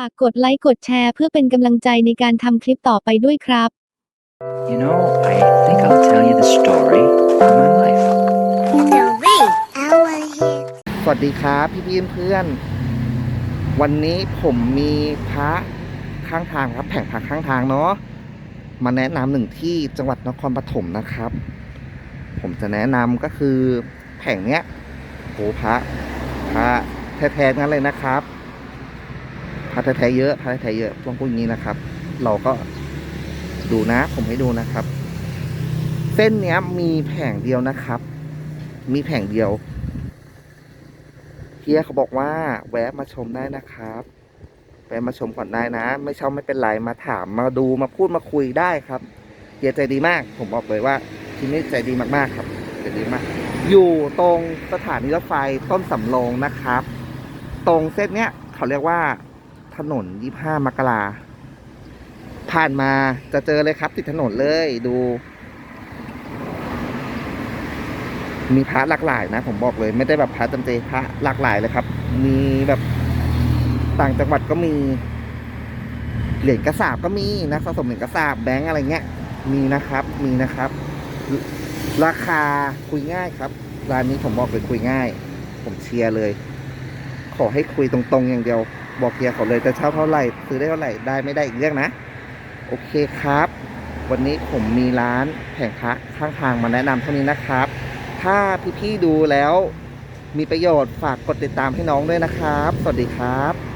ฝากกดไลค์กดแชร์เพื่อเป็นกำลังใจในการทำคลิปต่อไปด้วยครับ You know, I think I'll tell you the story of my life. Three hour hit. สวัสดีครับพี่พี่เพื่อนๆวันนี้ผมมีพระข้างทางครับ แผงพระข้างทางเนาะมาแนะนำหนึ่งที่จังหวัดนครปฐมนะครับ ผมจะแนะนำก็คือแผงเนี้ยโหพระพระแท้ๆนั้นเลยนะครับ พระแท้เยอะพระแท้เยอะต้องพูดอย่างนี้นะครับ เราก็ดูนะ ผมให้ดูนะครับ เส้นเนี้ยมีแผงเดียวนะครับ มีแผงเดียวเฮียเขาบอกว่า แวะมาชมได้นะครับแวะมาชมก่อนได้นะ ไม่เช่าไม่เป็นไรมาถามมาดูมาพูดมาคุยได้ครับเฮียใจดีมาก ผมบอกเลยว่าที่นี่ใจดีมากๆครับใจดีมาก อยู่ตรงสถานีรถไฟต้นสำโรงนะครับ ตรงเส้นเนี้ยเขาเรียกว่า ถนนยี่ห้ามกราผ่านมาจะเจอเลยครับ ติดถนนเลยดู มีพระหลากหลายนะ ผมบอกเลย ไม่ได้แบบพระจำเจพระหลากหลายเลยครับ มีแบบต่างจังหวัดก็มีเหรียญกระสาบก็มีนะสะสมเหรียญกระสาบแบงก์อะไรเงี้ย มีนะครับมีนะครับ ราคาคุยง่ายครับร้านนี้ผมบอกเลยคุยง่าย ผมเชียร์เลย ขอให้คุยตรงๆอย่างเดียว บอกเฮียเขาเลยจะเช่าเท่าไหร่ซื้อได้เท่าไหร่ได้ไม่ได้อีกเรื่องนะ โอเคครับ วันนี้ผมมีร้านแผงค้าข้างทางมาแนะนำเท่านี้นะครับ ถ้าพี่ๆดูแล้วมีประโยชน์ฝากกดติดตามให้น้องด้วยนะครับ สวัสดีครับ